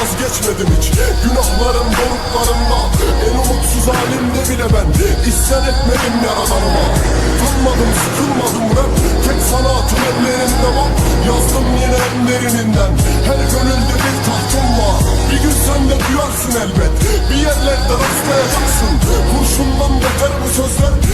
vazgeçmedim hiç. Günahlarım doruklarımda En umutsuz halimde bile ben. İsyan etmedim yaradanıma Tanmadım sıkılmadım ben. Tek sanatım ellerimde var. Yazdım yine en derininden Her gönülde bir tahtım var. Bir gün sen de duyarsın elbet. Bir yerlerde rastlayacaksın. Kurşundan beter bu sözler.